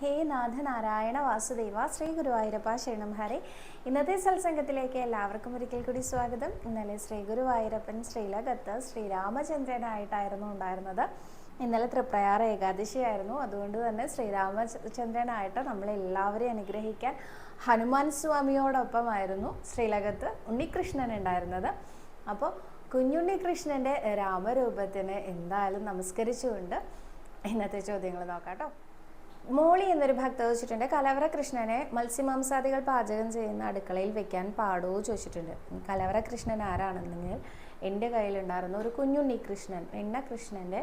ഹേ നാഥ നാരായണ വാസുദേവ ശ്രീ ഗുരുവായൂരപ്പ ശരണം. ഹരേ. ഇന്നത്തെ സത്സംഗത്തിലേക്ക് എല്ലാവർക്കും ഒരിക്കൽ കൂടി സ്വാഗതം. ഇന്നലെ ശ്രീ ഗുരുവായൂരപ്പൻ ശ്രീലകത്ത് ശ്രീരാമചന്ദ്രനായിട്ടായിരുന്നു ഉണ്ടായിരുന്നത്. ഇന്നലെ തൃപ്രയാർ ഏകാദശിയായിരുന്നു. അതുകൊണ്ട് തന്നെ ശ്രീരാമചന്ദ്രനായിട്ട് നമ്മളെല്ലാവരെയും അനുഗ്രഹിക്കാൻ ഹനുമാൻ സ്വാമിയോടൊപ്പമായിരുന്നു ശ്രീലകത്ത് ഉണ്ണികൃഷ്ണൻ ഉണ്ടായിരുന്നത്. അപ്പോൾ കുഞ്ഞുണ്ണി കൃഷ്ണന്റെ രാമരൂപത്തിന് എന്തായാലും നമസ്കരിച്ചുകൊണ്ട് ഇന്നത്തെ ചോദ്യങ്ങൾ നോക്കാം കേട്ടോ. മോളി എന്നൊരു ഭക്ത ചോദിച്ചിട്ടുണ്ട് കലവറ കൃഷ്ണനെ മത്സ്യമാംസാദികൾ പാചകം ചെയ്യുന്ന അടുക്കളയിൽ വെക്കാൻ പാടുമോ ചോദിച്ചിട്ടുണ്ട്. കലവറ കൃഷ്ണൻ ആരാണെന്നെങ്കിൽ എന്റെ കയ്യിലുണ്ടായിരുന്ന ഒരു കുഞ്ഞുണ്ണി കൃഷ്ണൻ എണ്ണ കൃഷ്ണന്റെ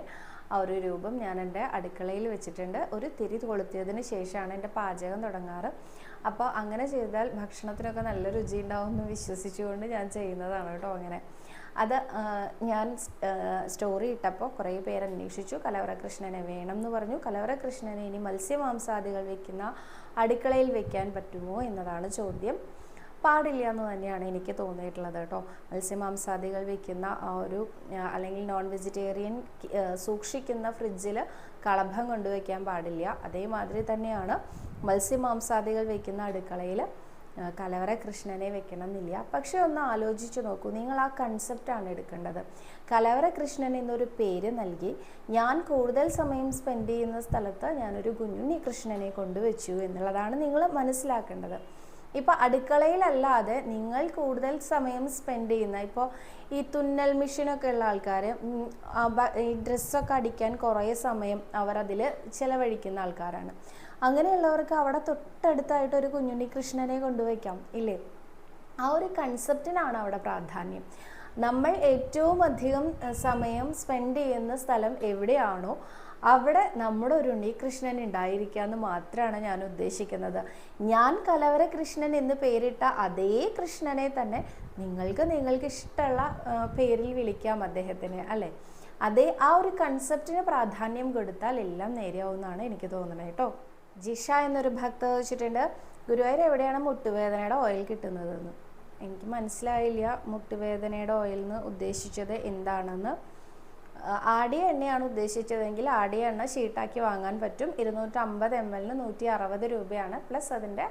ആ ഒരു രൂപം ഞാൻ എന്റെ അടുക്കളയിൽ വെച്ചിട്ടുണ്ട്. ഒരു തിരി കൊളുത്തിയതിന് ശേഷമാണ് എന്റെ പാചകം തുടങ്ങാറ്. അപ്പോൾ അങ്ങനെ ചെയ്താൽ ഭക്ഷണത്തിനൊക്കെ നല്ല രുചി ഉണ്ടാവുമെന്ന് വിശ്വസിച്ചുകൊണ്ട് ഞാൻ ചെയ്യുന്നതാണ് കേട്ടോ അങ്ങനെ. അത് ഞാൻ സ്റ്റോറി ഇട്ടപ്പോൾ കുറേ പേര് അന്വേഷിച്ചു. കലവറ കൃഷ്ണനെ വേണം എന്ന് പറഞ്ഞു. കലവറ കൃഷ്ണനെ ഇനി മത്സ്യമാംസാദികൾ വെക്കുന്ന അടുക്കളയിൽ വെക്കാൻ പറ്റുമോ എന്നതാണ് ചോദ്യം. പാടില്ല എന്ന് തന്നെയാണ് എനിക്ക് തോന്നിയിട്ടുള്ളത് കേട്ടോ. മത്സ്യമാംസാദികൾ വെക്കുന്ന ഒരു അല്ലെങ്കിൽ നോൺ വെജിറ്റേറിയൻ സൂക്ഷിക്കുന്ന ഫ്രിഡ്ജിൽ കളഭം കൊണ്ടുവയ്ക്കാൻ പാടില്ല. അതേമാതിരി തന്നെയാണ് മത്സ്യമാംസാദികൾ വെക്കുന്ന അടുക്കളയിൽ കലവറ കൃഷ്ണനെ വെക്കണം എന്നില്ല പക്ഷെ ഒന്ന് ആലോചിച്ച് നോക്കൂ നിങ്ങൾ ആ കൺസെപ്റ്റാണ് എടുക്കേണ്ടത്. കലവറ കൃഷ്ണൻ എന്നൊരു പേര് നൽകി ഞാൻ കൂടുതൽ സമയം സ്പെൻഡ് ചെയ്യുന്ന സ്ഥലത്ത് ഞാനൊരു കുഞ്ഞുണ്ണി കൃഷ്ണനെ കൊണ്ടുവച്ചു എന്നുള്ളതാണ് നിങ്ങൾ മനസ്സിലാക്കേണ്ടത്. ഇപ്പോൾ അടുക്കളയിലല്ലാതെ നിങ്ങൾ കൂടുതൽ സമയം സ്പെൻഡ് ചെയ്യുന്ന ഇപ്പോൾ ഈ തുന്നൽ മെഷീനൊക്കെ ഉള്ള ആൾക്കാർ ഈ ഡ്രസ്സൊക്കെ അടിക്കാൻ കുറേ സമയം അവർ അതിൽ ചിലവഴിക്കുന്ന ആൾക്കാരാണ്. അങ്ങനെയുള്ളവർക്ക് അവിടെ തൊട്ടടുത്തായിട്ട് ഒരു കുഞ്ഞുണ്ണി കൃഷ്ണനെ കൊണ്ടുവയ്ക്കാം ഇല്ലേ? ആ ഒരു കൺസെപ്റ്റിനാണ് അവിടെ പ്രാധാന്യം. നമ്മൾ ഏറ്റവും അധികം സമയം സ്പെൻഡ് ചെയ്യുന്ന സ്ഥലം എവിടെയാണോ അവിടെ നമ്മുടെ ഒരു ഉണ്ണികൃഷ്ണൻ ഉണ്ടായിരിക്കുക എന്ന് മാത്രമാണ് ഞാൻ ഉദ്ദേശിക്കുന്നത്. ഞാൻ കലവര കൃഷ്ണൻ എന്ന് പേരിട്ട അതേ കൃഷ്ണനെ തന്നെ നിങ്ങൾക്ക് നിങ്ങൾക്ക് ഇഷ്ടമുള്ള പേരിൽ വിളിക്കാം അദ്ദേഹത്തിന് അല്ലേ? അതേ ആ ഒരു കൺസെപ്റ്റിന് പ്രാധാന്യം കൊടുത്താൽ എല്ലാം നേരെയാവുമെന്നാണ് എനിക്ക് തോന്നുന്നത് കേട്ടോ. ജിഷ എന്നൊരു ഭക്ത ചോദിച്ചിട്ടുണ്ട് ഗുരുവായൂർ എവിടെയാണ് മുട്ടുവേദനയുടെ ഓയിൽ കിട്ടുന്നതെന്ന്? എനിക്ക് മനസ്സിലായില്ല മുട്ടുവേദനയുടെ ഓയിൽ എന്ന് ഉദ്ദേശിച്ചത് എന്താണെന്ന്. ആടിയ എണ്ണയാണ് ഉദ്ദേശിച്ചതെങ്കിൽ ആടിയ എണ്ണ ഷീട്ടാക്കി വാങ്ങാൻ പറ്റും. ഇരുന്നൂറ്റമ്പത് എം എല്ലിന് നൂറ്റി അറുപത് രൂപയാണ്. പ്ലസ് അതിന്റെ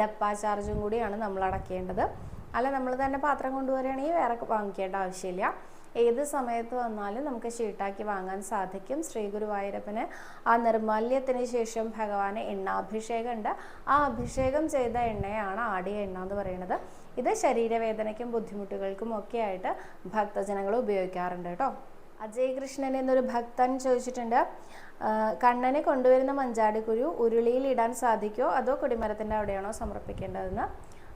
ഡപ്പാ ചാർജും കൂടിയാണ് നമ്മൾ അടയ്ക്കേണ്ടത് അല്ല നമ്മൾ തന്നെ പാത്രം കൊണ്ടുവരികയാണെങ്കിൽ വേറെ വാങ്ങിക്കേണ്ട ആവശ്യമില്ല. ഏത് സമയത്ത് വന്നാലും നമുക്ക് ഷീട്ടാക്കി വാങ്ങാൻ സാധിക്കും. ശ്രീ ഗുരുവായൂരപ്പന് ആ നിർമാല്യത്തിന് ശേഷം ഭഗവാന് എണ്ണാഭിഷേകം ഉണ്ട് ആ അഭിഷേകം ചെയ്ത എണ്ണയാണ് ആടിയ എണ്ണ എന്ന് പറയുന്നത്. ഇത് ശരീരവേദനയ്ക്കും ബുദ്ധിമുട്ടുകൾക്കും ഒക്കെ ആയിട്ട് ഭക്തജനങ്ങൾ ഉപയോഗിക്കാറുണ്ട് കേട്ടോ. അജയ് കൃഷ്ണൻ എന്നൊരു ഭക്തൻ ചോദിച്ചിട്ടുണ്ട് കണ്ണനെ കൊണ്ടുവരുന്ന മഞ്ചാടിക്കുരു ഉരുളിയിൽ ഇടാൻ സാധിക്കുമോ അതോ കൊടിമരത്തിന്റെ അവിടെയാണോ സമർപ്പിക്കേണ്ടതെന്ന്?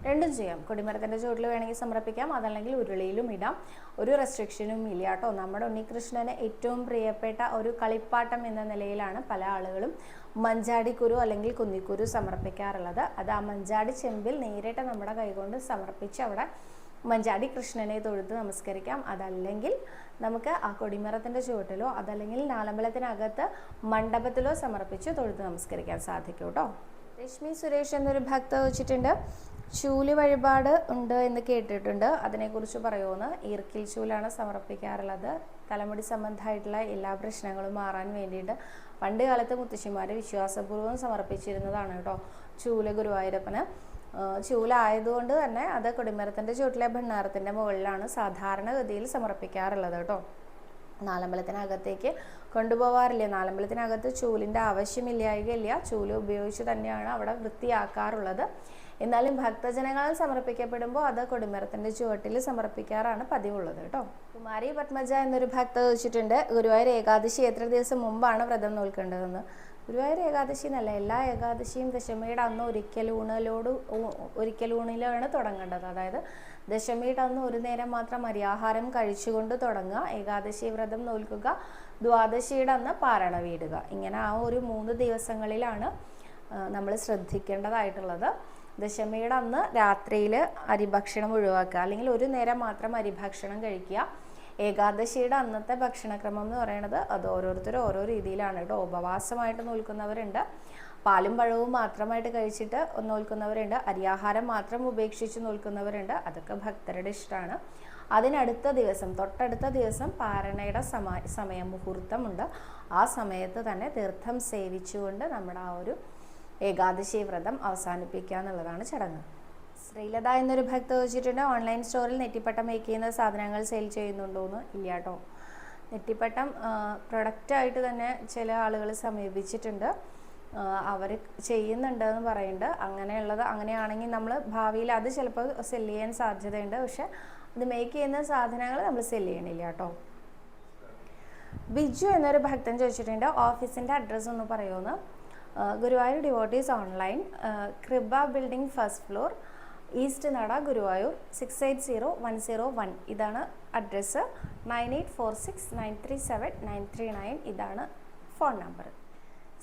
രണ്ടും ചെയ്യാം. കൊടിമരത്തിന്റെ ചുവട്ടിൽ വേണമെങ്കിൽ സമർപ്പിക്കാം. അതല്ലെങ്കിൽ ഉരുളിയിലും ഇടാം. ഒരു റെസ്ട്രിക്ഷനും ഇല്ല കേട്ടോ. നമ്മുടെ ഉണ്ണികൃഷ്ണന് ഏറ്റവും പ്രിയപ്പെട്ട ഒരു കളിപ്പാട്ടം എന്ന നിലയിലാണ് പല ആളുകളും മഞ്ചാടിക്കുരു അല്ലെങ്കിൽ കുന്നിക്കുരു സമർപ്പിക്കാറുള്ളത്. അത് ആ മഞ്ചാടി ചെമ്പിൽ നേരിട്ട് നമ്മുടെ കൈകൊണ്ട് സമർപ്പിച്ച് അവിടെ മഞ്ചാടി കൃഷ്ണനെ തൊഴുത് നമസ്കരിക്കാം. അതല്ലെങ്കിൽ നമുക്ക് ആ കൊടിമരത്തിന്റെ ചുവട്ടിലോ അതല്ലെങ്കിൽ നാലമ്പലത്തിനകത്ത് മണ്ഡപത്തിലോ സമർപ്പിച്ച് തൊഴുത് നമസ്കരിക്കാൻ സാധിക്കും കേട്ടോ. രശ്മി സുരേഷ് എന്നൊരു ഭക്ത വെച്ചിട്ടുണ്ട്. ചൂൽ വഴിപാട് ഉണ്ട് എന്ന് കേട്ടിട്ടുണ്ട്. അതിനെക്കുറിച്ച് പറയുമെന്ന് ഈർക്കിൽ ചൂലാണ് സമർപ്പിക്കാറുള്ളത്. തലമുടി സംബന്ധമായിട്ടുള്ള എല്ലാ പ്രശ്നങ്ങളും മാറാൻ വേണ്ടിയിട്ട് പണ്ട് കാലത്ത് മുത്തശ്ശിമാർ വിശ്വാസപൂർവം സമർപ്പിച്ചിരുന്നതാണ് കേട്ടോ ചൂല ഗുരുവായൂരപ്പന്. ചൂലായതുകൊണ്ട് തന്നെ അത് കൊടിമരത്തിന്റെ ചുവട്ടിലെ ഭണ്ണാരത്തിന്റെ മുകളിലാണ് സാധാരണഗതിയിൽ സമർപ്പിക്കാറുള്ളത് കേട്ടോ. നാലമ്പലത്തിനകത്തേക്ക് കൊണ്ടുപോകാറില്ല നാലമ്പലത്തിനകത്ത് ചൂലിന്റെ ആവശ്യമില്ലായകയില്ല. ചൂൽ ഉപയോഗിച്ച് തന്നെയാണ് അവിടെ വൃത്തിയാക്കാറുള്ളത്. എന്നാലും ഭക്തജനങ്ങളിൽ സമർപ്പിക്കപ്പെടുമ്പോൾ അത് കൊടിമരത്തിന്റെ ചുവട്ടിൽ സമർപ്പിക്കാറാണ് പതിവുള്ളത് കേട്ടോ. കുമാരി പത്മജ എന്നൊരു ഭക്ത ചോദിച്ചിട്ടുണ്ട് ഗുരുവായൂർ ഏകാദശി എത്ര ദിവസം മുമ്പാണ് വ്രതം നോൽക്കേണ്ടതെന്ന്? ഗുരുവായൂർ ഏകാദശി എന്നല്ല എല്ലാ ഏകാദശിയും ദശമിയുടെ അന്ന് ഒരിക്കലൂണിലോട് ഒരിക്കലൂണിലാണ് തുടങ്ങേണ്ടത്. അതായത് ദശമിയുടെ അന്ന് ഒരു നേരം മാത്രം അരിയാഹാരം കഴിച്ചുകൊണ്ട് തുടങ്ങുക ഏകാദശി വ്രതം നോൽക്കുക ദ്വാദശിയുടെ അന്ന് പാരണ വീടുക. ഇങ്ങനെ ആ ഒരു മൂന്ന് ദിവസങ്ങളിലാണ് നമ്മൾ ശ്രദ്ധിക്കേണ്ടതായിട്ടുള്ളത്. ദശമിയുടെ അന്ന് രാത്രിയിൽ അരിഭക്ഷണം ഒഴിവാക്കുക. അല്ലെങ്കിൽ ഒരു നേരം മാത്രം അരിഭക്ഷണം കഴിക്കുക. ഏകാദശിയുടെ അന്നത്തെ ഭക്ഷണക്രമം എന്ന് പറയുന്നത് അത് ഓരോരുത്തരും ഓരോ രീതിയിലാണ്. കേട്ടോ ഉപവാസമായിട്ട് നോൽക്കുന്നവരുണ്ട്. പാലും പഴവും മാത്രമായിട്ട് കഴിച്ചിട്ട് നോൽക്കുന്നവരുണ്ട്. അരിയാഹാരം മാത്രം ഉപേക്ഷിച്ച് നോൽക്കുന്നവരുണ്ട്. അതൊക്കെ ഭക്തരുടെ ഇഷ്ടമാണ്. അതിനടുത്ത ദിവസം തൊട്ടടുത്ത ദിവസം പാരണയുടെ സമ സമയം മുഹൂർത്തമുണ്ട്. ആ സമയത്ത് തന്നെ തീർത്ഥം സേവിച്ചുകൊണ്ട് നമ്മുടെ ആ ഒരു ഏകാദശി വ്രതം അവസാനിപ്പിക്കുക എന്നുള്ളതാണ് ചടങ്ങ്. ശ്രീലത എന്നൊരു ഭക്ത ചോദിച്ചിട്ടുണ്ട് ഓൺലൈൻ സ്റ്റോറിൽ നെറ്റിപ്പട്ടം മേക്ക് ചെയ്യുന്ന സാധനങ്ങൾ സെയിൽ ചെയ്യുന്നുണ്ടോയെന്ന് ഇല്ല കേട്ടോ നെറ്റിപ്പട്ടം പ്രൊഡക്റ്റായിട്ട് തന്നെ ചില ആളുകൾ സമീപിച്ചിട്ടുണ്ട്. അവർ ചെയ്യുന്നുണ്ടെന്ന് പറയുന്നുണ്ട്. അങ്ങനെയുള്ളത് അങ്ങനെയാണെങ്കിൽ നമ്മൾ ഭാവിയിൽ അത് ചിലപ്പോൾ സെൽ ചെയ്യാൻ സാധ്യതയുണ്ട്. പക്ഷെ അത് മേക്ക് ചെയ്യുന്ന സാധനങ്ങൾ നമ്മൾ സെൽ ചെയ്യണില്ല കേട്ടോ ബിജു എന്നൊരു ഭക്തൻ ചോദിച്ചിട്ടുണ്ട് ഓഫീസിന്റെ അഡ്രസ്സ് ഒന്ന് പറയുമെന്ന് Guruvayur devotees online Krupa building first floor east നട Guruvayur six eight zero one zero one ഇതാണ് address nine eight four six nine three seven nine three nine ഇതാണ് phone number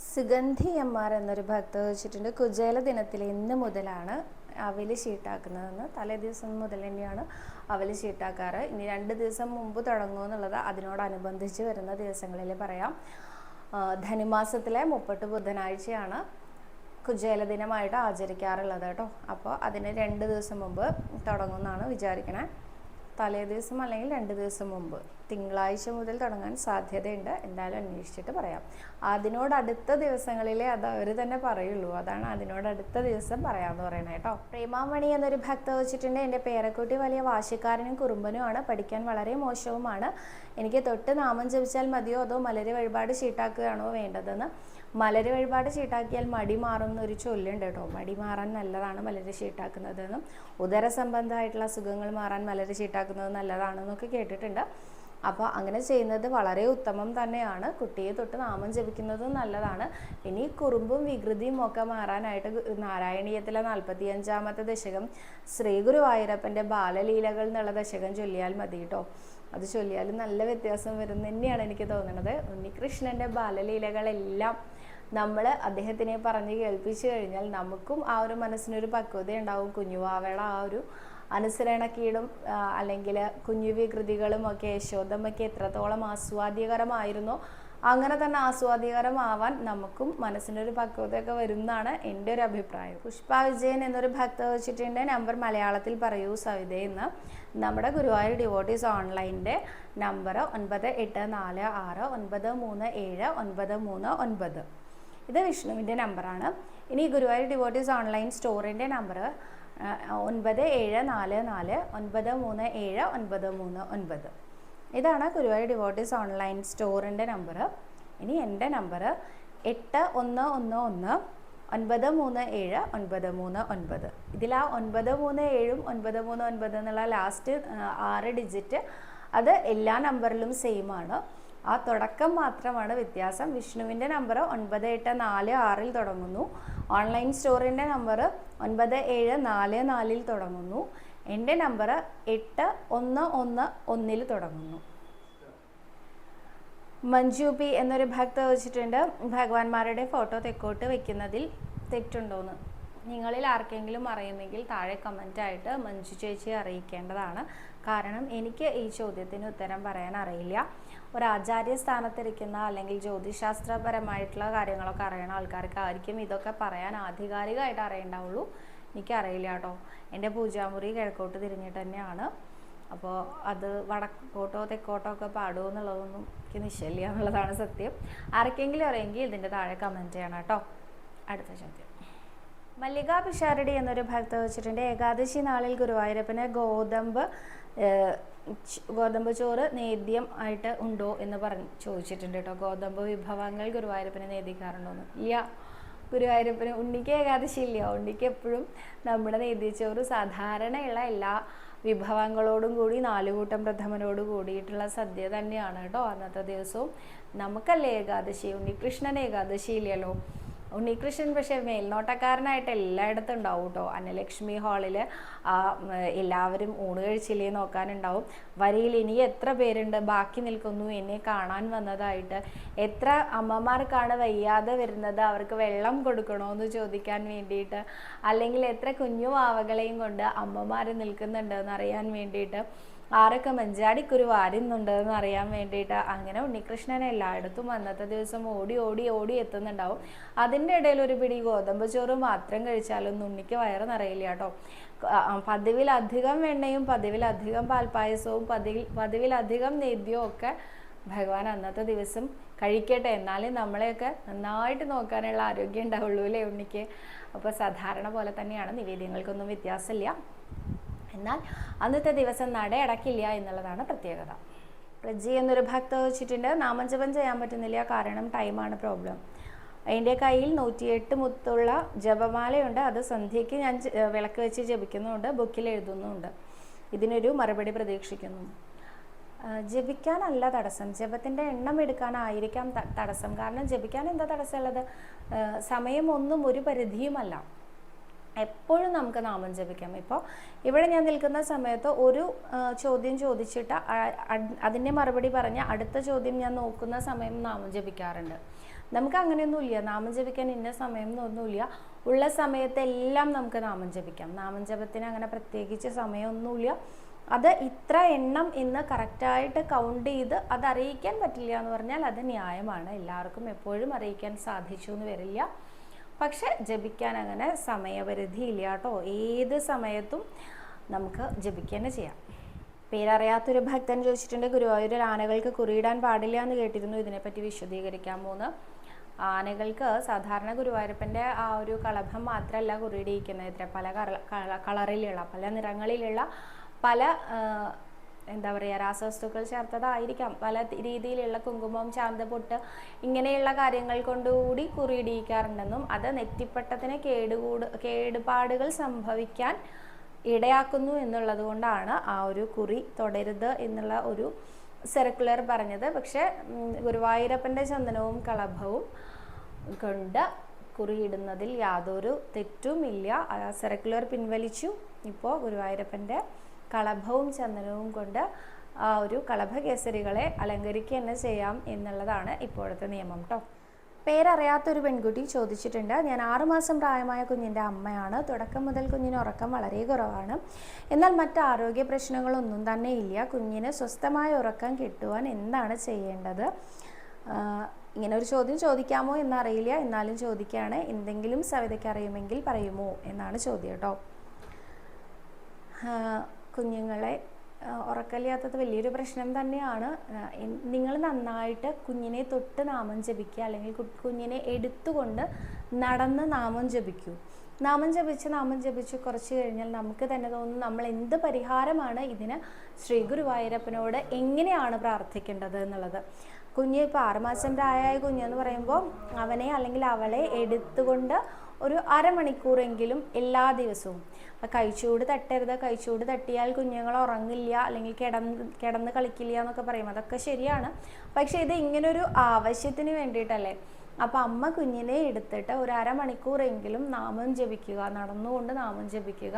Sugandhi M R എന്നൊരു ഭക്ത വെച്ചിട്ടുണ്ട് കുജേല ദിനത്തിൽ ഇന്ന് മുതലാണ് അവൽ ഷീട്ടാക്കുന്നതെന്ന് തലേ ദിവസം മുതൽ തന്നെയാണ് അവൽ ഷീട്ടാക്കാറ് ഇനി രണ്ട് ദിവസം മുമ്പ് തുടങ്ങുമെന്നുള്ളത് അതിനോടനുബന്ധിച്ച് വരുന്ന ദിവസങ്ങളിൽ പറയാം. ധനുമാസത്തിലെ മുപ്പട്ട് ബുധനാഴ്ചയാണ് കുജേല ദിനമായിട്ട് ആചരിക്കാറുള്ളത് കേട്ടോ. അപ്പോൾ അതിന് രണ്ട് ദിവസം മുമ്പ് തുടങ്ങുമെന്നാണ് വിചാരിക്കണേ. തലേ ദിവസം അല്ലെങ്കിൽ രണ്ട് ദിവസം മുമ്പ്. തിങ്കളാഴ്ച മുതൽ തുടങ്ങാൻ സാധ്യതയുണ്ട്. എന്തായാലും അന്വേഷിച്ചിട്ട് പറയാം. അതിനോടടുത്ത ദിവസങ്ങളിലേ അത് അവർ തന്നെ പറയുള്ളൂ. അതാണ് അതിനോടടുത്ത ദിവസം പറയാമെന്ന് പറയണേ കേട്ടോ. പ്രേമാമണി എന്നൊരു ഭക്ത വെച്ചിട്ടുണ്ട്. എന്റെ പേരക്കുട്ടി വലിയ വാശിക്കാരനും കുറുമ്പനുമാണ്. പഠിക്കാൻ വളരെ മോശവുമാണ്. എനിക്ക് തൊട്ട് നാമം ജപിച്ചാൽ മതിയോ? അതോ മലര് വഴിപാട് ചീട്ടാക്കുകയാണോ വേണ്ടതെന്ന്? മലര് വഴിപാട് ചീട്ടാക്കിയാൽ മടി മാറുന്ന ഒരു ചൊല്ലുണ്ട് കേട്ടോ. മടി മാറാൻ നല്ലതാണ് മലര് ചീട്ടാക്കുന്നതെന്നും ഉദര സംബന്ധമായിട്ടുള്ള അസുഖങ്ങൾ മാറാൻ മലര് ചീട്ടാക്കുന്നത് നല്ലതാണെന്നൊക്കെ കേട്ടിട്ടുണ്ട്. അപ്പോൾ അങ്ങനെ ചെയ്യുന്നത് വളരെ ഉത്തമം തന്നെയാണ്. കുട്ടിയെ തൊട്ട് നാമം ജപിക്കുന്നതും നല്ലതാണ്. ഇനി കുറുമ്പും വികൃതിയും ഒക്കെ മാറാനായിട്ട് നാരായണീയത്തിലെ നാൽപ്പത്തിയഞ്ചാമത്തെ ദശകം ശ്രീ ഗുരുവായൂരപ്പന്റെ ബാലലീലകൾ എന്നുള്ള ദശകം ചൊല്ലിയാൽ മതി കേട്ടോ. അത് ചൊല്ലിയാൽ നല്ല വ്യത്യാസം വരും തന്നെയാണ് എനിക്ക് തോന്നുന്നത് ഉണ്ണികൃഷ്ണന്റെ ബാലലീലകളെല്ലാം നമ്മൾ അദ്ദേഹത്തിനെ പറഞ്ഞ് കേൾപ്പിച്ചു കഴിഞ്ഞാൽ നമുക്കും ആ ഒരു മനസ്സിനൊരു പക്വത ഉണ്ടാവും. കുഞ്ഞുവാവയുടെ ആ ഒരു അനുസരണക്കീടും അല്ലെങ്കിൽ കുഞ്ഞു വികൃതികളും ഒക്കെ യശോദമ്മയ്ക്ക് എത്രത്തോളം ആസ്വാദ്യകരമായിരുന്നോ അങ്ങനെ തന്നെ ആസ്വാദ്യകരമാവാൻ നമുക്കും മനസ്സിനൊരു പക്വതയൊക്കെ വരുന്നതാണ് എന്റെ ഒരു അഭിപ്രായം. പുഷ്പ വിജയൻ എന്നൊരു ഭക്ത വെച്ചിട്ടുണ്ട് നമ്പർ മലയാളത്തിൽ പറയൂ സവിത എന്ന്. നമ്മുടെ ഗുരുവായൂർ ഡിവോട്ടീസ് ഓൺലൈന്റെ നമ്പർ ഒൻപത് എട്ട് നാല് ആറ് ഒൻപത് മൂന്ന് ഏഴ് ഒൻപത് മൂന്ന് ഒൻപത്. ഇത് വിഷ്ണുവിന്റെ നമ്പറാണ്. ഇനി ഗുരുവായൂർ ഡിവോട്ടീസ് ഓൺലൈൻ സ്റ്റോറിന്റെ നമ്പർ ഒൻപത് ഏഴ് നാല് നാല് ഒൻപത് മൂന്ന് ഏഴ് ഒൻപത് മൂന്ന് ഒൻപത്. ഇതാണ് ഗുരുവായൂർ ഡിവോട്ടീസ് ഓൺലൈൻ സ്റ്റോറിന്റെ നമ്പർ. ഇനി എന്റെ നമ്പർ എട്ട് ഒന്ന് ഒന്ന് ഒന്ന് ഒൻപത് മൂന്ന് ഏഴ് ഒൻപത് മൂന്ന് ഒൻപത്. ഇതിൽ ആ ഒൻപത് മൂന്ന് ഏഴും ഒൻപത് മൂന്ന് ഒൻപത് എന്നുള്ള ലാസ്റ്റ് ആറ് ഡിജിറ്റ് അത് എല്ലാ നമ്പറിലും സെയിം ആണ്. ആ തുടക്കം മാത്രമാണ് വ്യത്യാസം. വിഷ്ണുവിന്റെ നമ്പർ ഒൻപത് എട്ട് നാല് ആറിൽ തുടങ്ങുന്നു. ഓൺലൈൻ സ്റ്റോറിന്റെ നമ്പർ ഒൻപത് ഏഴ് നാല് നാലിൽ തുടങ്ങുന്നു. എന്റെ നമ്പർ എട്ട് ഒന്ന് ഒന്ന് ഒന്നിൽ തുടങ്ങുന്നു. മഞ്ജു പി എന്നൊരു ഭക്ത വെച്ചിട്ടുണ്ട് ഭഗവാന്മാരുടെ ഫോട്ടോ തെക്കോട്ട് വെക്കുന്നതിൽ തെറ്റുണ്ടോയെന്ന് നിങ്ങളിൽ ആർക്കെങ്കിലും അറിയുന്നെങ്കിൽ താഴെ കമന്റായിട്ട് മഞ്ജു ചേച്ചിയെ അറിയിക്കേണ്ടതാണ്. കാരണം എനിക്ക് ഈ ചോദ്യത്തിന് ഉത്തരം പറയാൻ അറിയില്ല. ഒരു ആചാര്യ സ്ഥാനത്തിരിക്കുന്ന അല്ലെങ്കിൽ ജ്യോതിശാസ്ത്രപരമായിട്ടുള്ള കാര്യങ്ങളൊക്കെ അറിയണ ആൾക്കാർക്കായിരിക്കും ഇതൊക്കെ പറയാൻ ആധികാരികമായിട്ട് അറിയണ്ടാവുള്ളൂ. എനിക്കറിയില്ല കേട്ടോ. എന്റെ പൂജാമുറി കിഴക്കോട്ട് തിരിഞ്ഞിട്ട് തന്നെയാണ്. അപ്പോൾ അത് വടക്കോട്ടോ തെക്കോട്ടോ ഒക്കെ പാടുമോ എന്നുള്ളതൊന്നും എനിക്ക് നിശ്ചയില്ല എന്നുള്ളതാണ് സത്യം. ആർക്കെങ്കിലും അറിയെങ്കിൽ ഇതിന്റെ താഴെ കമന്റ് ചെയ്യണം കേട്ടോ. അടുത്ത ചോദ്യം. മല്ലികാ പിഷാരടി എന്നൊരു ഭക്ത വെച്ചിട്ടുണ്ട് ഏകാദശി നാളിൽ ഗുരുവായൂരപ്പന് ഗോതമ്പ് ഗോതമ്പ് ചോറ് നേദ്യം ആയിട്ട് ഉണ്ടോ എന്ന് പറഞ്ഞ് ചോദിച്ചിട്ടുണ്ട് കേട്ടോ ഗോതമ്പ് വിഭവങ്ങൾ ഗുരുവായൂരപ്പനെ നേദിക്കാറുണ്ടോ എന്ന് ഇല്ല ഗുരുവായൂരപ്പന് ഉണ്ണിക്ക് ഏകാദശി ഇല്ല ഉണ്ണിക്ക് എപ്പോഴും നമ്മുടെ നേദ്യച്ചോറ് സാധാരണയുള്ള എല്ലാ വിഭവങ്ങളോടും കൂടി നാലുകൂട്ടം പ്രഥമനോട് കൂടിയിട്ടുള്ള സദ്യ തന്നെയാണ് കേട്ടോ അന്നത്തെ ദിവസവും. നമുക്കല്ലേ ഏകാദശി? ഉണ്ണികൃഷ്ണൻ ഏകാദശി ഇല്ലല്ലോ. ഉണ്ണികൃഷ്ണൻ പക്ഷേ മേൽനോട്ടക്കാരനായിട്ട് എല്ലായിടത്തും ഉണ്ടാവും കേട്ടോ അന്നലക്ഷ്മി ഹാളിൽ എല്ലാവരും ഊണ് കഴിച്ചില്ലേ നോക്കാനുണ്ടാവും. വരിയിൽ ഇനി എത്ര പേരുണ്ട്? ബാക്കി നിൽക്കുന്നു. എന്നെ കാണാൻ വന്നതായിട്ട്. എത്ര അമ്മമാർക്കാണ് വയ്യാതെ വരുന്നത്? അവർക്ക് വെള്ളം കൊടുക്കണോ എന്ന് ചോദിക്കാൻ വേണ്ടിയിട്ട്. അല്ലെങ്കിൽ എത്ര കുഞ്ഞു വാവകളെയും കൊണ്ട് അമ്മമാർ നിൽക്കുന്നുണ്ട് എന്നറിയാൻ വേണ്ടിയിട്ട്. ആരൊക്കെ മഞ്ചാടിക്കുരു വാരുന്നുണ്ടെന്ന് അറിയാൻ വേണ്ടിയിട്ട് അങ്ങനെ ഉണ്ണികൃഷ്ണൻ എല്ലായിടത്തും അന്നത്തെ ദിവസം ഓടി ഓടി ഓടി എത്തുന്നുണ്ടാവും. അതിന്റെ ഇടയിൽ ഒരു പിടി ഗോതമ്പ് ചോറ് മാത്രം കഴിച്ചാലൊന്നും ഉണ്ണിക്ക് വയറ് നിറയില്ല കേട്ടോ. പതിവിലധികം വെണ്ണയും പതിവിലധികം പാൽപ്പായസവും പതിവിൽ പതിവിലധികം നേദ്യവും ഒക്കെ ഭഗവാൻ അന്നത്തെ ദിവസം കഴിക്കട്ടെ. എന്നാലേ നമ്മളെയൊക്കെ നന്നായിട്ട് നോക്കാനുള്ള ആരോഗ്യം ഉണ്ടാവുള്ളൂ അല്ലേ ഉണ്ണിക്ക്? അപ്പോൾ സാധാരണ പോലെ തന്നെയാണ്. നിവേദ്യങ്ങൾക്കൊന്നും വ്യത്യാസമില്ല. എന്നാൽ അന്നത്തെ ദിവസം നട അടക്കില്ല എന്നുള്ളതാണ് പ്രത്യേകത. പ്രജി എന്നൊരു ഭക്ത വെച്ചിട്ടുണ്ട് നാമജപം ചെയ്യാൻ പറ്റുന്നില്ല കാരണം ടൈമാണ് പ്രോബ്ലം എന്റെ കയ്യിൽ നൂറ്റിയെട്ട് മുത്തുള്ള ജപമാലയുണ്ട്. അത് സന്ധ്യയ്ക്ക് ഞാൻ വിളക്ക് വെച്ച് ജപിക്കുന്നുണ്ട് ബുക്കിൽ എഴുതുന്നുണ്ട്. ഇതിനൊരു മറുപടി പ്രതീക്ഷിക്കുന്നു. ജപിക്കാനല്ല തടസ്സം. ജപത്തിന്റെ എണ്ണം എടുക്കാനായിരിക്കാം തടസ്സം. കാരണം ജപിക്കാൻ എന്താ തടസ്സമുള്ളത് സമയമൊന്നും ഒരു പരിധിയുമല്ല. എപ്പോഴും നമുക്ക് നാമം ജപിക്കാം. ഇപ്പോൾ ഇവിടെ ഞാൻ നിൽക്കുന്ന സമയത്ത് ഒരു ചോദ്യം ചോദിച്ചിട്ട് അതിന്റെ മറുപടി പറഞ്ഞ് അടുത്ത ചോദ്യം ഞാൻ നോക്കുന്ന സമയം നാമം ജപിക്കാറുണ്ട്. നമുക്ക് അങ്ങനെയൊന്നുമില്ല നാമം ജപിക്കാൻ ഇന്ന സമയം എന്നൊന്നുമില്ല ഉള്ള സമയത്തെല്ലാം നമുക്ക് നാമം ജപിക്കാം. നാമം ജപത്തിന് അങ്ങനെ പ്രത്യേകിച്ച് സമയമൊന്നുമില്ല അത് ഇത്ര എണ്ണം ഇന്ന് കറക്റ്റായിട്ട് കൗണ്ട് ചെയ്ത് അത് അറിയിക്കാൻ പറ്റില്ല എന്ന് പറഞ്ഞാൽ അത് ന്യായമാണ്. എല്ലാവർക്കും എപ്പോഴും അറിയിക്കാൻ സാധിച്ചു എന്ന് വരില്ല. പക്ഷെ ജപിക്കാൻ അങ്ങനെ സമയപരിധി ഇല്ല കേട്ടോ ഏത് സമയത്തും നമുക്ക് ജപിക്കുക ചെയ്യാം. പേരറിയാത്തൊരു ഭക്തൻ ചോദിച്ചിട്ടുണ്ട് ഗുരുവായൂർ ആനകൾക്ക് കുറിയിടാൻ പാടില്ല എന്ന് കേട്ടിരുന്നു. ഇതിനെപ്പറ്റി വിശദീകരിക്കാൻ പോകുന്നു ആനകൾക്ക് സാധാരണ ഗുരുവായൂരപ്പന്റെ ആ ഒരു കളഭം മാത്രമല്ല കുറിയിടിയിരിക്കുന്നത് ഇത്ര പല കള കള- കളറിലുള്ള പല നിറങ്ങളിലുള്ള പല എന്താ പറയുക രാസവസ്തുക്കൾ ചേർത്തതായിരിക്കാം. പല രീതിയിലുള്ള കുങ്കുമം ചാന്തപൊട്ട് ഇങ്ങനെയുള്ള കാര്യങ്ങൾ കൊണ്ടുകൂടി കുറിയിടിയിക്കാറുണ്ടെന്നും അത് നെറ്റിപ്പട്ടത്തിന് കേടുകൂട് കേടുപാടുകൾ സംഭവിക്കാൻ ഇടയാക്കുന്നു എന്നുള്ളത് കൊണ്ടാണ് ആ ഒരു കുറി തുടരുത് എന്നുള്ള ഒരു സർക്കുലർ പറഞ്ഞത്. പക്ഷേ ഗുരുവായൂരപ്പന്റെ ചന്ദനവും കളഭവും കൊണ്ട് കുറിയിടുന്നതിൽ യാതൊരു തെറ്റുമില്ല. ആ സർക്കുലർ പിൻവലിച്ചു. ഇപ്പോൾ ഗുരുവായൂരപ്പന്റെ കളഭവും ചന്ദനവും കൊണ്ട് ആ ഒരു കളഭകേസരികളെ അലങ്കരിക്കുക തന്നെ ചെയ്യാം എന്നുള്ളതാണ് ഇപ്പോഴത്തെ നിയമം കേട്ടോ പേരറിയാത്തൊരു പെൺകുട്ടി ചോദിച്ചിട്ടുണ്ട് ഞാൻ ആറുമാസം പ്രായമായ കുഞ്ഞിന്റെ അമ്മയാണ്. തുടക്കം മുതൽ കുഞ്ഞിന് ഉറക്കം വളരെ കുറവാണ്. എന്നാൽ മറ്റ് ആരോഗ്യ പ്രശ്നങ്ങളൊന്നും തന്നെ ഇല്ല. കുഞ്ഞിന് സ്വസ്ഥമായ ഉറക്കം കിട്ടുവാൻ എന്താണ് ചെയ്യേണ്ടത്? ഇങ്ങനെ ഒരു ചോദ്യം ചോദിക്കാമോ എന്നറിയില്ല. എന്നാലും ചോദിക്കുകയാണ് എന്തെങ്കിലും സവിതയ്ക്ക് അറിയുമെങ്കിൽ പറയുമോ? എന്നാണ് ചോദ്യം കേട്ടോ കുഞ്ഞുങ്ങളെ ഉറക്കമില്ലാത്തത് വലിയൊരു പ്രശ്നം തന്നെയാണ്. നിങ്ങൾ നന്നായിട്ട് കുഞ്ഞിനെ തൊട്ട് നാമം ജപിക്കുക അല്ലെങ്കിൽ കുഞ്ഞിനെ എടുത്തുകൊണ്ട് നടന്ന് നാമം ജപിക്കൂ. നാമം ജപിച്ച് നാമം ജപിച്ച് കുറച്ച് കഴിഞ്ഞാൽ നമുക്ക് തന്നെ തോന്നും നമ്മൾ എന്ത് പരിഹാരമാണ് ഇതിന് ശ്രീ ഗുരുവായൂരപ്പനോട് എങ്ങനെയാണ് പ്രാർത്ഥിക്കേണ്ടത് എന്നുള്ളത്. കുഞ്ഞ് ഇപ്പോൾ ആറുമാസം പ്രായമായ കുഞ്ഞെന്ന് പറയുമ്പോൾ അവനെ അല്ലെങ്കിൽ അവളെ എടുത്തുകൊണ്ട് ഒരു അരമണിക്കൂറെങ്കിലും എല്ലാ ദിവസവും കൈച്ചൂട് തട്ടരുത് കൈച്ചൂട് തട്ടിയാൽ കുഞ്ഞുങ്ങൾ ഉറങ്ങില്ല അല്ലെങ്കിൽ കിടന്ന് കിടന്ന് കളിക്കില്ല എന്നൊക്കെ പറയും. അതൊക്കെ ശരിയാണ്. പക്ഷേ ഇത് ഇങ്ങനൊരു ആവശ്യത്തിന് വേണ്ടിയിട്ടല്ലേ? അപ്പം അമ്മ കുഞ്ഞിനെ എടുത്തിട്ട് ഒരു അരമണിക്കൂറെങ്കിലും നാമം ജപിക്കുക നടന്നുകൊണ്ട് നാമം ജപിക്കുക.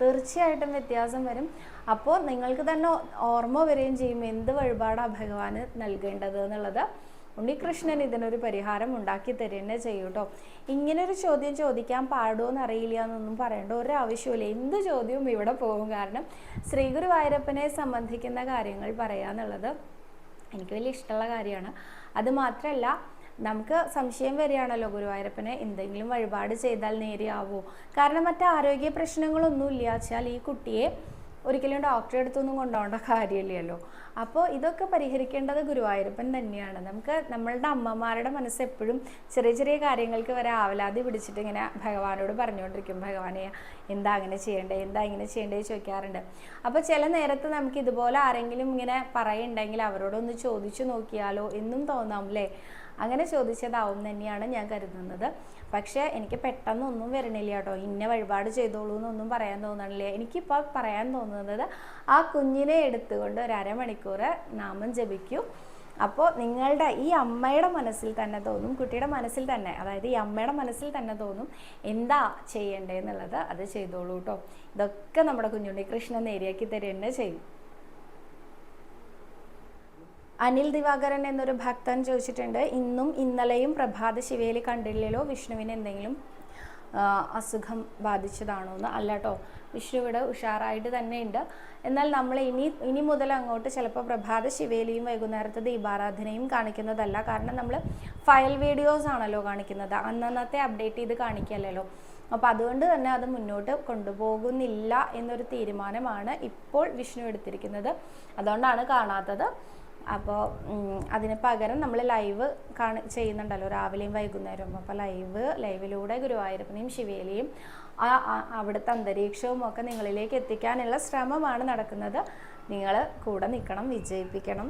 തീർച്ചയായിട്ടും വ്യത്യാസം വരും. അപ്പോൾ നിങ്ങൾക്ക് തന്നെ ഓർമ്മ വരികയും ചെയ്യും എന്ത് വഴിപാടാണ് ഭഗവാന് നൽകേണ്ടത് എന്നുള്ളത്. ഉണ്ണികൃഷ്ണൻ ഇതിനൊരു പരിഹാരം ഉണ്ടാക്കി തരുന്നേ ചെയ്യും കേട്ടോ ഇങ്ങനൊരു ചോദ്യം ചോദിക്കാൻ പാടുമോ അറിയില്ല എന്നൊന്നും പറയേണ്ട ഒരു ആവശ്യമില്ല എന്ത് ചോദ്യവും ഇവിടെ പോകും. കാരണം ശ്രീ ഗുരുവായൂരപ്പനെ സംബന്ധിക്കുന്ന കാര്യങ്ങൾ പറയാന്നുള്ളത് എനിക്ക് വലിയ ഇഷ്ടമുള്ള കാര്യമാണ്. അത് മാത്രമല്ല നമുക്ക് സംശയം വരികയാണല്ലോ ഗുരുവായൂരപ്പനെ എന്തെങ്കിലും വഴിപാട് ചെയ്താൽ നേരെയാവോ? കാരണം മറ്റ് ആരോഗ്യ പ്രശ്നങ്ങളൊന്നും ഇല്ലാച്ചാൽ ഈ കുട്ടിയെ ഒരിക്കലും ഡോക്ടറെ അടുത്തൊന്നും കൊണ്ടുപോകേണ്ട കാര്യമില്ലല്ലോ. അപ്പോൾ ഇതൊക്കെ പരിഹരിക്കേണ്ടത് ഗുരുവായൂരപ്പൻ തന്നെയാണ്. നമുക്ക് നമ്മളുടെ അമ്മമാരുടെ മനസ്സ് എപ്പോഴും ചെറിയ ചെറിയ കാര്യങ്ങൾക്ക് വരെ ആവലാതി പിടിച്ചിട്ട് ഇങ്ങനെ ഭഗവാനോട് പറഞ്ഞുകൊണ്ടിരിക്കും. ഭഗവാനെ എന്താ അങ്ങനെ ചെയ്യണ്ടേ? എന്താ ഇങ്ങനെ ചെയ്യണ്ടേ? ചോദിക്കാറുണ്ട്. അപ്പോൾ ചില നേരത്ത് നമുക്ക് ഇതുപോലെ ആരെങ്കിലും ഇങ്ങനെ പറയുന്നുണ്ടെങ്കിൽ അവരോടൊന്ന് ചോദിച്ചു നോക്കിയാലോ എന്നും തോന്നാം അല്ലേ അങ്ങനെ ചോദിച്ചതാവും തന്നെയാണ് ഞാൻ കരുതുന്നത്. പക്ഷേ എനിക്ക് പെട്ടെന്നൊന്നും വരണില്ല കേട്ടോ. ഇന്ന വഴിപാട് ചെയ്തോളൂ എന്നൊന്നും പറയാൻ തോന്നണില്ല. എനിക്കിപ്പോൾ പറയാൻ തോന്നുന്നത് ആ കുഞ്ഞിനെ എടുത്തുകൊണ്ട് ഒരു അരമണിക്കൂർ നാമം ജപിക്കൂ. അപ്പോൾ നിങ്ങളുടെ ഈ അമ്മയുടെ മനസ്സിൽ തന്നെ തോന്നും കുട്ടിയുടെ മനസ്സിൽ തന്നെ അതായത് ഈ അമ്മയുടെ മനസ്സിൽ തന്നെ തോന്നും എന്താ ചെയ്യേണ്ടതെന്നുള്ളത് അത് ചെയ്തോളൂ കേട്ടോ. ഇതൊക്കെ നമ്മുടെ കുഞ്ഞുണ്ണി കൃഷ്ണൻ നേരിയാക്കി തരുക ചെയ്യും അനിൽ ദിവാകരൻ എന്നൊരു ഭക്തൻ ചോദിച്ചിട്ടുണ്ട് ഇന്നും ഇന്നലെയും പ്രഭാത ശിവേലി കണ്ടില്ലല്ലോ? വിഷ്ണുവിന് എന്തെങ്കിലും അസുഖം ബാധിച്ചതാണോ എന്ന്? അല്ല കേട്ടോ വിഷ്ണു ഇവിടെ ഉഷാറായിട്ട് തന്നെ ഉണ്ട് എന്നാൽ നമ്മൾ ഇനി ഇനി മുതൽ അങ്ങോട്ട് ചിലപ്പോൾ പ്രഭാത ശിവേലിയും വൈകുന്നേരത്തെ ദീപാരാധനയും കാണിക്കുന്നതല്ല. കാരണം നമ്മൾ ഫയൽ വീഡിയോസ് ആണല്ലോ കാണിക്കുന്നത്. അന്നന്നത്തെ അപ്ഡേറ്റ് ചെയ്ത് കാണിക്കല്ലോ അപ്പോൾ അതുകൊണ്ട് തന്നെ അത് മുന്നോട്ട് കൊണ്ടുപോകുന്നില്ല എന്നൊരു തീരുമാനമാണ് ഇപ്പോൾ വിഷ്ണു എടുത്തിരിക്കുന്നത്. അതുകൊണ്ടാണ് കാണാത്തത്. അപ്പോൾ അതിന് പകരം നമ്മൾ ലൈവ് കാണ ചെയ്യുന്നുണ്ടല്ലോ രാവിലെയും വൈകുന്നേരവും. അപ്പോൾ ലൈവ് ലൈവിലൂടെ ഗുരുവായൂരപ്പനെയും ശിവേലിയും ആ അവിടുത്തെ അന്തരീക്ഷവും ഒക്കെ നിങ്ങളിലേക്ക് എത്തിക്കാനുള്ള ശ്രമമാണ് നടക്കുന്നത്. നിങ്ങൾ കൂടെ നിൽക്കണം വിജയിപ്പിക്കണം.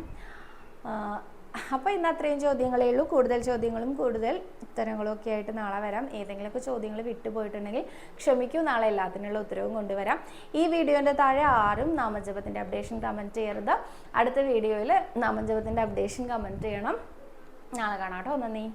അപ്പോൾ ഇന്ന് അത്രയും ചോദ്യങ്ങളേ ഉള്ളൂ. കൂടുതൽ ചോദ്യങ്ങളും കൂടുതൽ ഉത്തരങ്ങളും ഒക്കെ ആയിട്ട് നാളെ വരാം. ഏതെങ്കിലുമൊക്കെ ചോദ്യങ്ങൾ വിട്ടുപോയിട്ടുണ്ടെങ്കിൽ ക്ഷമിക്കൂ. നാളെ എല്ലാത്തിനുള്ള ഉത്തരവും കൊണ്ടുവരാം. ഈ വീഡിയോന്റെ താഴെ ആരും നാമജപത്തിന്റെ അപ്ഡേഷൻ കമന്റ് ചെയ്യരുത്. അടുത്ത വീഡിയോയിൽ നാമജപത്തിന്റെ അപ്ഡേഷൻ കമന്റ് ചെയ്യണം. നാളെ കാണാം കേട്ടോ. നന്ദി.